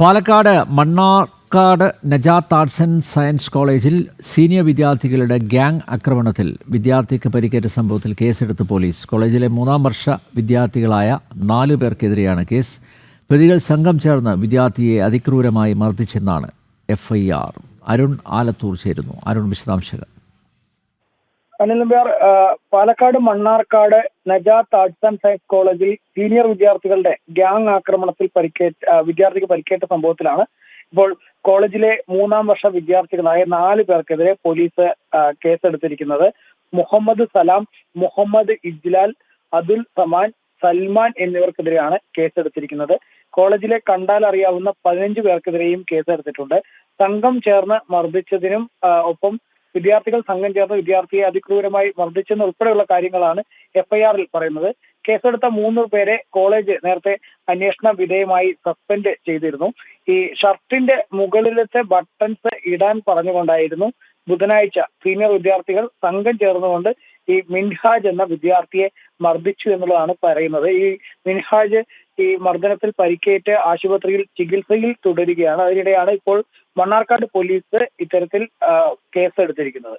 Palakkad Mannarkkad Najath arts and science കോളേജിൽ senior വിദ്യാർത്ഥികളുടെ gang ആക്രമണത്തിൽ വിദ്യാർത്ഥിക്ക് പരിക്കേറ്റ സംഭവത്തിൽ കേസെടുത്ത് പോലീസ്. കോളേജിലെ മൂന്നാം വർഷ വിദ്യാർത്ഥികളായ നാലു പേർക്കെതിരെയാണ് കേസ്. പ്രതികൾ സംഘം ചേർന്ന് വിദ്യാർത്ഥിയെ അതിക്രൂരമായി മർദ്ദിച്ചെന്നാണ് എഫ്ഐആർ. അരുൺ ആലത്തൂർ ചേരുന്നു. അരുൺ വിശദാംശങ്ങൾ. Anil Nambiar Palakkad Mannarkkad Najath arts and science കോളേജിൽ സീനിയർ വിദ്യാർത്ഥികളുടെ ഗ്യാങ് ആക്രമണത്തിൽ പരിക്കേറ്റ വിദ്യാർത്ഥിക്ക് പരിക്കേറ്റ സംഭവത്തിലാണ്. ഇപ്പോൾ കോളേജിലെ മൂന്നാം വർഷ വിദ്യാർത്ഥികളായ നാല് പേർക്കെതിരെ പോലീസ് കേസെടുത്തിരിക്കുന്നത് മുഹമ്മദ് സലാം മുഹമ്മദ് ഇജ്ലാൽ അതുൽ സമാൻ സൽമാൻ എന്നിവർക്കെതിരെയാണ് കേസെടുത്തിരിക്കുന്നത്. കോളേജിലെ കണ്ടാൽ അറിയാവുന്ന പതിനഞ്ച് പേർക്കെതിരെയും കേസെടുത്തിട്ടുണ്ട്. സംഘം ചേർന്ന് മർദ്ദിച്ചതിനും ഒപ്പം വിദ്യാർത്ഥികൾ സംഘം ചേർന്ന് വിദ്യാർത്ഥിയെ അതിക്രൂരമായി മർദ്ദിച്ചെന്ന് ഉൾപ്പെടെയുള്ള കാര്യങ്ങളാണ് എഫ്ഐആറിൽ പറയുന്നത്. കേസെടുത്ത മൂന്ന് പേരെ കോളേജ് നേരത്തെ അന്വേഷണ വിധേയമായി സസ്പെൻഡ് ചെയ്തിരുന്നു. ഈ ഷർട്ടിന്റെ മുകളിലത്തെ ബട്ടൺസ് ഇടാൻ പറഞ്ഞുകൊണ്ടായിരുന്നു ബുധനാഴ്ച സീനിയർ വിദ്യാർത്ഥികൾ സംഘം ചേർന്നുകൊണ്ട് ഈ മിൻഹാജ് എന്ന വിദ്യാർത്ഥിയെ മർദ്ദിച്ചു എന്നുള്ളതാണ് പറയുന്നത്. ഈ മിൻഹാജ് ഈ മർദ്ദനത്തിൽ പരിക്കേറ്റ് ആശുപത്രിയിൽ ചികിത്സയിൽ തുടരുകയാണ്. അതിനിടെയാണ് ഇപ്പോൾ മണ്ണാർക്കാട് പോലീസ് ഇത്തരത്തിൽ കേസ് കേസെടുത്തിരിക്കുന്നത്.